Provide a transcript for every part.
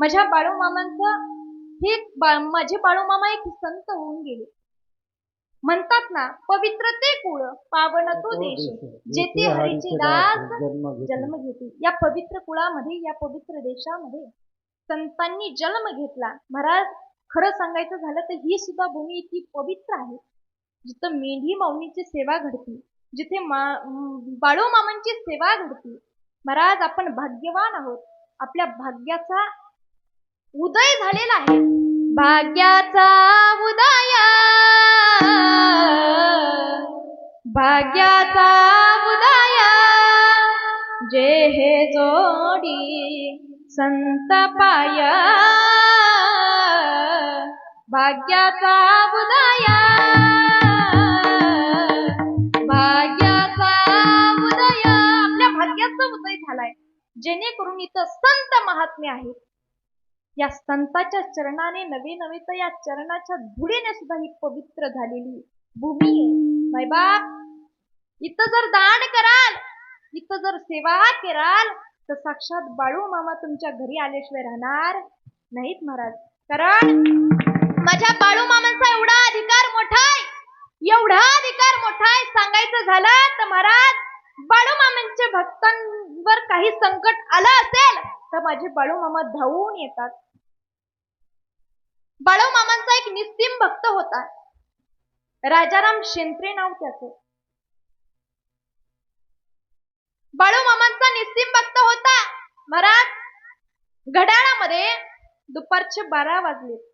माझ्या बाळूमामांचं हे बा- माझे बाळूमामा एक संत होऊन गेले. म्हणतात ना पवित्र ते कुळ पावन तो देश. जेथे हरीचे दास जन्म घेते या पवित्र कुळामध्ये या पवित्र देशामध्ये संतांनी जन्म घेतला. महाराज खरं सांगायचं झालं तर ही सुद्धा भूमी इतकी पवित्र आहे. जिथं मेंढी माऊलीची सेवा घडती जिथे म- बाळूमामांची सेवा घडती. महाराज आपण भाग्यवान आहोत. आपल्या भाग्याचा उदय झालेला आहे. भाग्याचा उदय. भाग्याचा उदय. जे हे जोडी संत पाया. भाग्याचा उदय. भाग्याचा उदय. आपल्या भाग्याचा उदय झालाय. जेणेकरून इथं संत महात्मे आहेत या संताच्या चरणाने नवे नवे तर या चरणाच्या धुळीने सुद्धा ही पवित्र झालेली भूमी आहे. मायबाप इथं जर दान कराल इथं जर सेवा कराल तर साक्षात बाळू मामा तुमच्या घरी आल्याशिवाय राहणार नाहीत महाराज. कारण माझ्या बाळू मामांचा एवढा अधिकार मोठा आहे. एवढा अधिकार मोठा आहे. सांगायचं झालं तर महाराज बाळू मामांच्या भक्तांवर काही संकट आलं असेल तर माझे बाळू मामा धावून येतात. बाळू मामांचा एक निस्तीम भक्त होता. राजाराम शेंत्रे नाव त्याचे. बाळू मामांचा निस्तीम भक्त होता. महाराज घड्याळामध्ये दुपारचे बारा वाजले.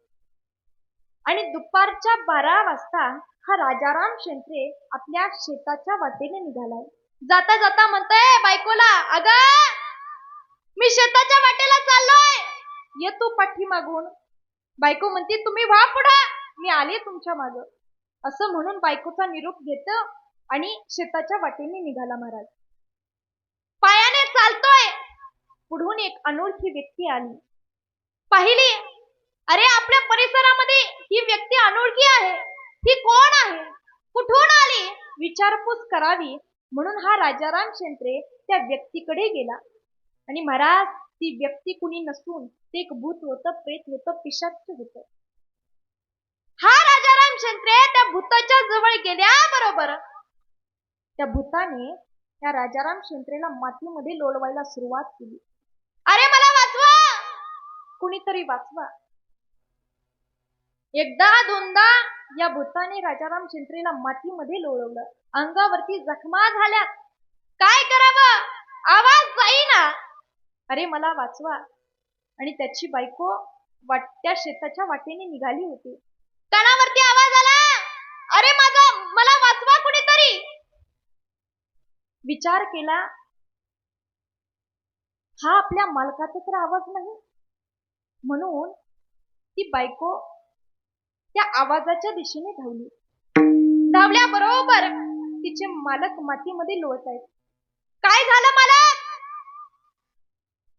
आणि दुपारच्या बारा वाजता हा राजाराम शेंत्रे आपल्या शेताच्या वाटेने निघालाय जाता जाता म्हणतोय बायकोला अगं मी शेताच्या वाटेला चाललोय. येतो पाठी मागून बायको म्हणते तुम्ही व्हा पुढा. मी आले तुमच्या माग. असं म्हणून बायकोचा निरोप घेत आणि शेताच्या वाटेने निघाला महाराज. पायाने चालतोय. पुढून एक अनोळखी व्यक्ती आली. पाहिली अरे आपल्या परिसरामध्ये ही व्यक्ती अनोळखी आहे. ही कोण आहे? कुठून आली? विचारपूस करावी म्हणून हा राजाराम शेंत्रे त्या व्यक्तीकडे गेला. आणि महाराज ती व्यक्ती कुणी नसून ते एक भूत होतं प्रेत होतं पिशाच होतं. हा राजाराम शेंत्रे त्या भूताच्या जवळ गेल्याबरोबर त्या भूताने त्या राजाराम शेंत्रेला मातीमध्ये लोळवायला सुरुवात केली. अरे मला वाचवा! कुणीतरी वाचवा. एकदा दोनदा या भूताने राजाराम शेंत्रेला मातीमध्ये लोळवलं. अंगावरती जखमा झाल्या. काय करावं? आवाज जाईना. अरे मला वाचवा. आणि त्याची बायको वाट्या शेताच्या वाटेने निघाली होती. कानावरती आवाज आला. अरे माझा मला वाचवा कुणीतरी. विचार केला. हा आपल्या मालकाचा तर आवाज नाही. म्हणून ती बायको त्या आवाजाच्या दिशेने धावली. धावल्या बरोबर तिचे मालक मातीमध्ये लोळत आहेत काय झालं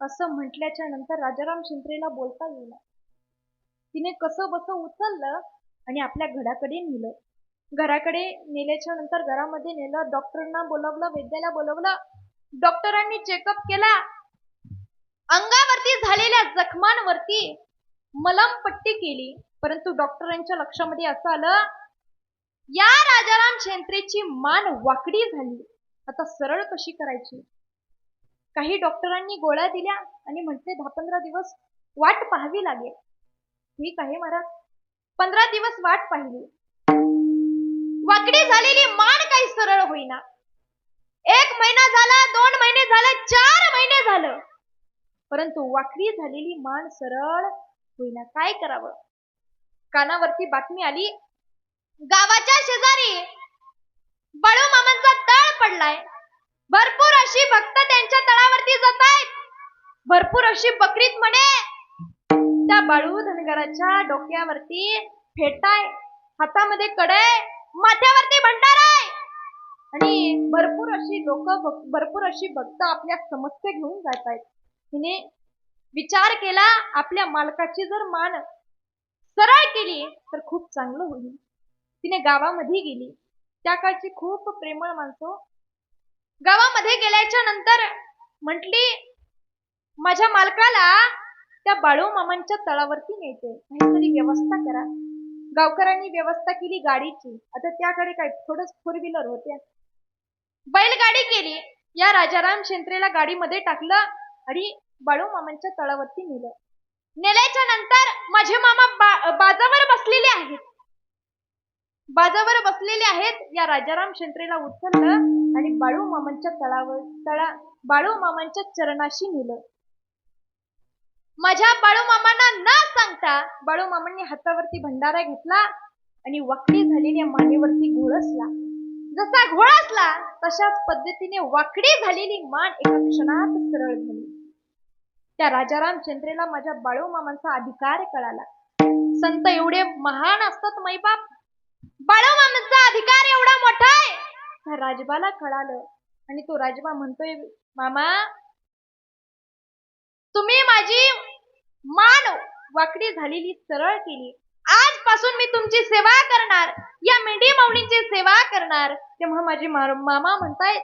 असं म्हटल्याच्या नंतर राजाराम शिंत्रेला बोलता येईना. तिने कसं बस उचललं आणि आपल्या घराकडे नेलं. घराकडे नेल्याच्या नंतर घरामध्ये नेलं डॉक्टरांना बोलवलं वैद्याला बोलवलं डॉक्टरांनी चेकअप केला. अंगावरती झालेल्या जखमांवरती मलमपट्टी केली. परंतु डॉक्टरांच्या लक्षामध्ये असं आलं या राजाराम शेंत्रेची मान वाकडी झाली. आता सरळ कशी करायची? काही डॉक्टरांनी गोळ्या दिल्या आणि म्हटले दहा पंधरा दिवस वाट पाहावी लागेल. ठीक आहे महाराज. पंधरा दिवस वाट पाहिली. वाकडी झालेली मान काही सरळ होईना. एक महिना झाला दोन महिने झाले चार महिने झालं. परंतु वाकडी झालेली मान सरळ होईना काय करावं? कानावरती बातमी आली गावाच्या शेजारी बाळू मामांचा तळ पडलाय. भरपूर अशी भक्त त्यांच्या तळावरती जात आहेत भरपूर अशी बकरीत म्हणे त्या बाळू धनगराच्या डोक्यावरती फेटाय हातामध्ये कडे माथ्यावरती भंडार आहे आणि भरपूर अशी लोक भरपूर अशी भक्त आपल्या समस्या घेऊन जात आहेत तिने विचार केला आपल्या मालकाची जर मान सरळ केली तर खूप चांगलं होईल. तिने गावामध्ये गेली. त्या काळची खूप प्रेमळ माणसं गावामध्ये गेल्याच्यानंतर म्हटली माझ्या मालकाला त्या बाळू मामांच्या तळावरती न्यायचंय काहीतरी व्यवस्था करा. गावकऱ्यांनी व्यवस्था केली गाडीची. आता त्याकडे काय थोडंच फोर व्हीलर होत्या. बैलगाडी केली. या राजाराम शेंत्रेला गाडीमध्ये टाकलं आणि बाळू मामांच्या तळावरती नेलं. नेल्याच्या नंतर माझे मामा बा, बाजावर बसलेले आहेत. बाजावर बसलेले आहेत. या राजाराम शेंत्रेला उचललं आणि बाळू मामांच्या तळावर तळा बाळू मामांच्या चरणाशी नेलं. माझ्या बाळू मामांना न सांगता बाळू मामांनी हातावरती भंडारा घेतला आणि वाकडी झालेल्या मानेवरती घोळसला जसा घोळसला तशाच पद्धतीने वाकडी झालेली मान एका क्षणात सरळ झाली. त्या राजाराम चंद्रेला माझ्या बाळू मामांचा अधिकार कळाला. संत एवढे महान असतात मैबाप बाळू मामांचा अधिकार एवढा मोठा आहे? राजबाला कळालं आणि तो राजबा म्हणतोय मामा तुम्ही माझी मान वाकडी झालेली सरळ केली. आजपासून मी तुमची सेवा करणार या मेंढी माऊलींची सेवा करणार. तेव्हा माझे मामा म्हणतायत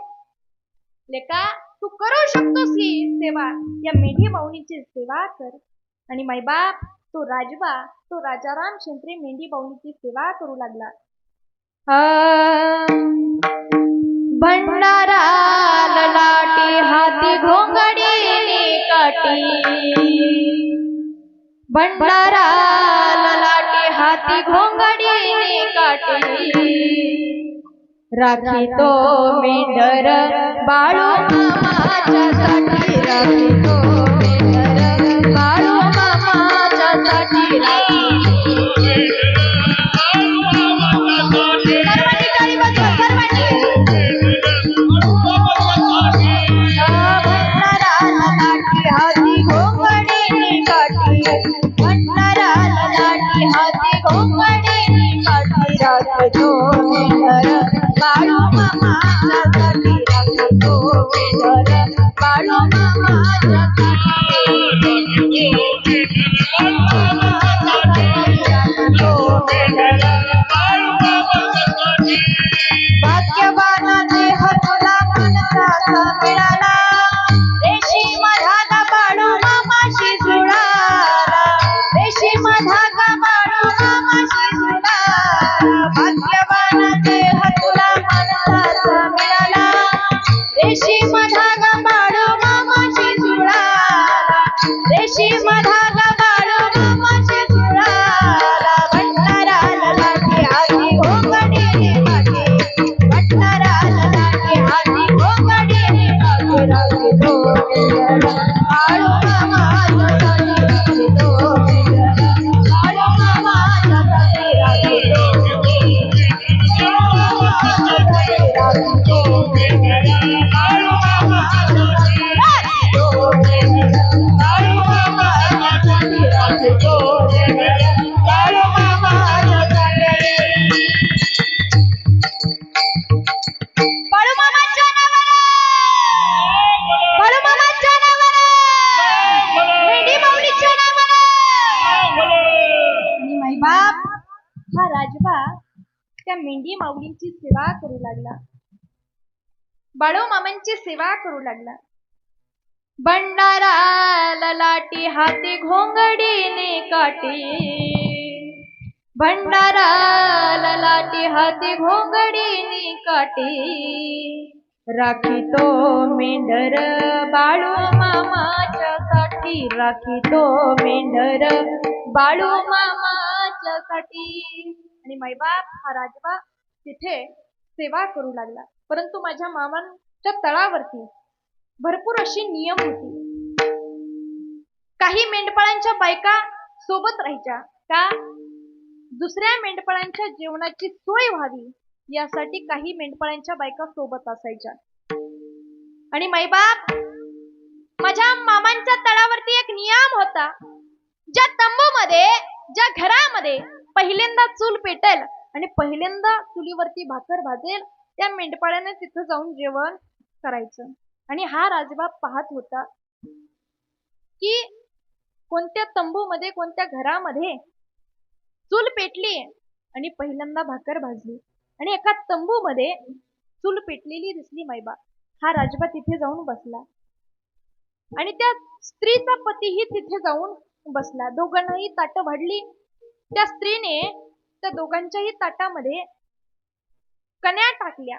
लेका तू करू शकतोस ही सेवा. या मेंढी माऊलींची सेवा कर. आणि मायबाप तो राजबा तो राजाराम शेंत्रे मेंढी माऊलीची सेवा करू लागला. भंडारा ललाटी हाती घोंगडी काटी भंडारा ललाटी हाती घोंगडी काटी राखी तो मेंढर बाळू मामाच्या साठी राखी तो मेंढर बाळू मामाच्या माऊलींची सेवा करू लागला. बाळू मामांची सेवा करू लागला. भंडारा ललाटी हाती घोंगडीने काठी. भंडारा ललाटी हाती घोंगडीने काठी. राखी तो मेंढर बाळू मामाच्या साठी राखी तो मेंढर बाळू मामाच्या साठी आणि मैबाप हा राजबा तिथे सेवा करू लागला. परंतु माझ्या मामांच्या तळावरती भरपूर अशी नियम होती. काही मेंढपाळांच्या बायका सोबत राहायच्या. का? दुसऱ्या मेंढपाळांच्या जेवणाची सोय व्हावी यासाठी काही मेंढपाळांच्या बायका सोबत असायच्या. आणि मैबाप माझ्या मामांच्या तळावरती एक नियम होता. ज्या तंबूमध्ये ज्या घरामध्ये पहिल्यांदा चूल पेटेल आणि पहिल्यांदा चुलीवरती भाकर भाजेल त्या मेंढपाळ्याने तिथं जाऊन जेवण करायचं. आणि हा राजबा पाहत होता की कोणत्या तंबू मध्ये कोणत्या घरामध्ये चूल पेटली आणि पहिल्यांदा भाकर भाजली. आणि एका तंबू मध्ये चूल पेटलेली दिसली मायबा हा राजबा तिथे जाऊन बसला. आणि त्या स्त्रीचा पतीही तिथे जाऊन बसला. दोघांनाही ताट वाढली त्या स्त्रीने त्या दोघांच्याही ताटामध्ये कण्या टाकल्या.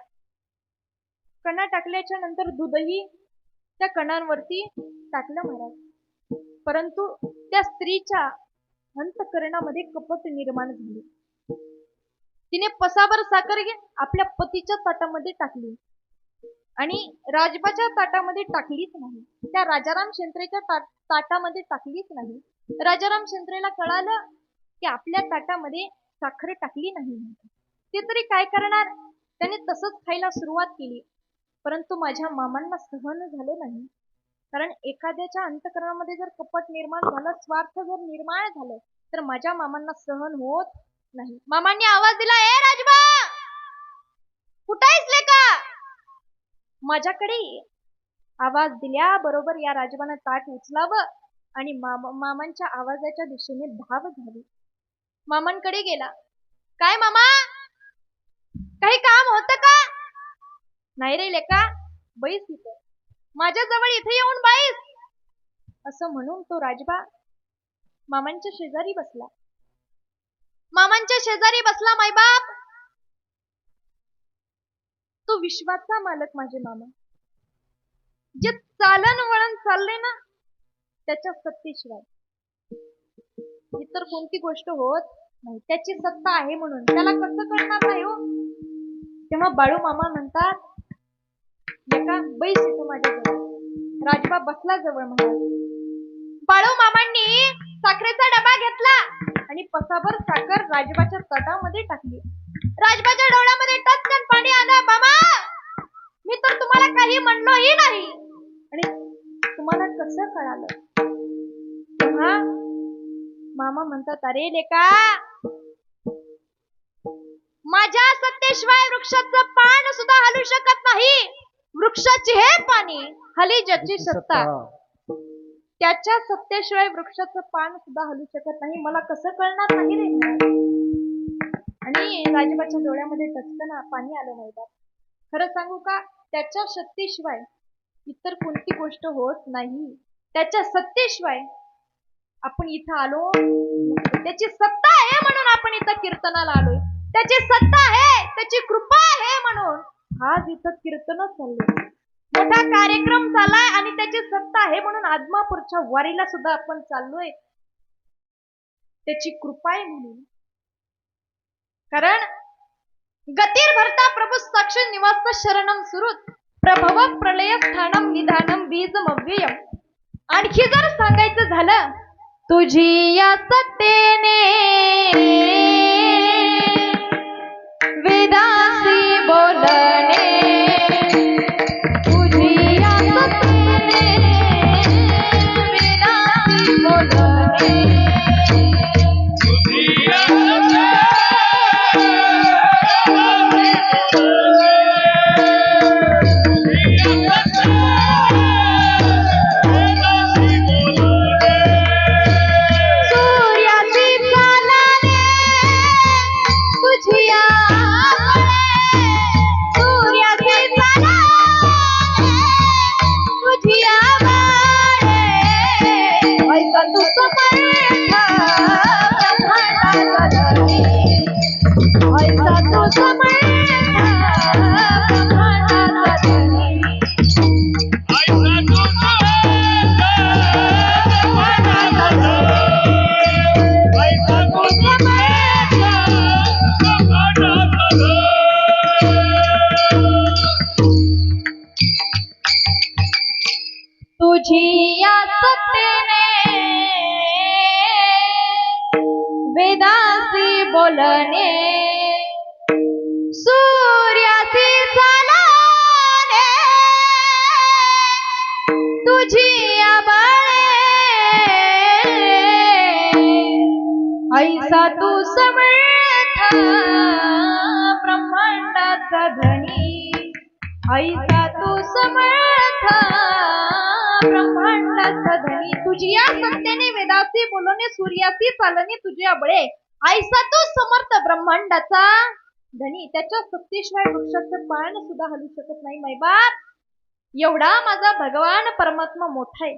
कणा टाकल्याच्या नंतर दूधही त्या कणांवरती टाकलं महाराज. परंतु त्या स्त्रीच्या अंतकरणामध्ये कपट निर्माण झाले. तिने पसाभर साखर घे आपल्या पतीच्या ताटामध्ये टाकली. आणि राजबाच्या ताटामध्ये टाकलीच नाही. त्या राजाराम शेंत्रेच्या ता- ताटामध्ये टाकलीच नाही. राजाराम शेंत्रेला कळालं की आपल्या ताटामध्ये साखर टाकली नाही ते तरी काय करणार? त्याने तसंच खायला सुरुवात केली. परंतु माझ्या मामांना सहन झाले नाही. कारण एखाद्याच्या अंतकरणामध्ये जर कपट निर्माण झालं स्वार्थ जर निर्माण झालं तर माझ्या मामांना सहन होत नाही. मामांनी आवाज दिला ए राजबा! कुठं आहेस लेका माझ्याकडे आवाज आवाज दिल्याबरोबर या राजबानं ताट उचलावं आणि मामा मामांच्या आवाजाच्या दिशेने धाव झाली मामांकडे गेला. काय मामा? काही काम होतं का? नाही रे लेका बैस इथं. माझ्या जवळ इथे येऊन बैस. असं म्हणून तो राजबा मामांच्या शेजारी बसला. मामांच्या शेजारी बसला मायबाप तो विश्वाचा मालक माझे मामा. जे चालन वळण चालले ना त्याच्या सत्तेशिवाय. इतर कोणती गोष्ट होत नाही. त्याची सत्ता आहे म्हणून. त्याला कसं करणार नाही हो? तेव्हा बाळू मामा म्हणतात बैस येतो माझ्या राजबा बसला जवळ म्हणाला बाळू मामांनी साखरेचा डबा घेतला आणि पसाभर साखर राजबाच्या तटामध्ये टाकली. राजबाच्या डोळ्यामध्ये टचकन पाणी आलं मामा मी तर तुम्हाला काही म्हणलोही नाही. आणि तुम्हाला कसं कळालं? तेव्हा मामा म्हणतात अरे लेका माझ्या सत्तेशिवाय वृक्षाचं पान सुद्धा हलू शकत नाही. वृक्षाची हे पाणी हली ज्याची सत्ता. त्याच्या सत्तेशिवाय वृक्षाचं पान सुद्धा हलू शकत नाही. मला कसं कळणार नाही रे? आणि राजबाच्या डोळ्यामध्ये टचकन पाणी आलं नाही. खरं सांगू का त्याच्या सत्तेशिवाय इतर कोणती गोष्ट होत नाही. त्याच्या सत्तेशिवाय आपण इथं आलो. त्याची सत्ता आहे म्हणून आपण इथं कीर्तनाला आलोय. त्याची सत्ता आहे त्याची कृपा आहे म्हणून. आज इथं कीर्तन चाललंय. मोठा कार्यक्रम चाललाय आणि त्याची सत्ता आहे म्हणून आदमापूरच्या वारीला सुद्धा आपण चाललोय. त्याची कृपा आहे म्हणून. कारण गतीर भरता प्रभू साक्ष निवास शरणम सुरुत. प्रभव प्रलय स्थानम निधानम बीजमव्ययम. आणखी जर सांगायचं झालं तुझी या सत्तेने वेदासी ऐसा तू समर्थ ब्रह्मांडी तुझी या सत्याने वेदाशी बोलवणे सूर्याशी चालणे तुझे अबळे. ऐसा तू समर्थ ब्रह्मांडाचा धनी. त्याच्या सत्तेशिवाय वृक्षाचं पान सुद्धा हलू शकत नाही मैबाप एवढा माझा भगवान परमात्मा मोठा आहे.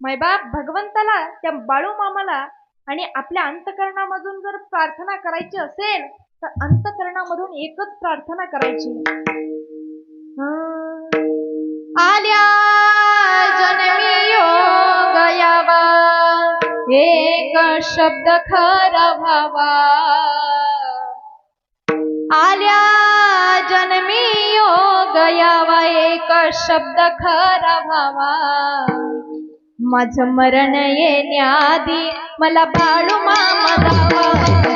माय बाप भगवंताला त्या बाळू मामाला आणि आपल्या अंतकरणामधून जर प्रार्थना करायची असेल तर अंतकरणामधून एकच प्रार्थना करायची. आल्या एक शब्द खरा भावा आल्या जन्मी योगयावा एक शब्द खरा भावा माझ मरण येण्याआधी मला बाळू मामा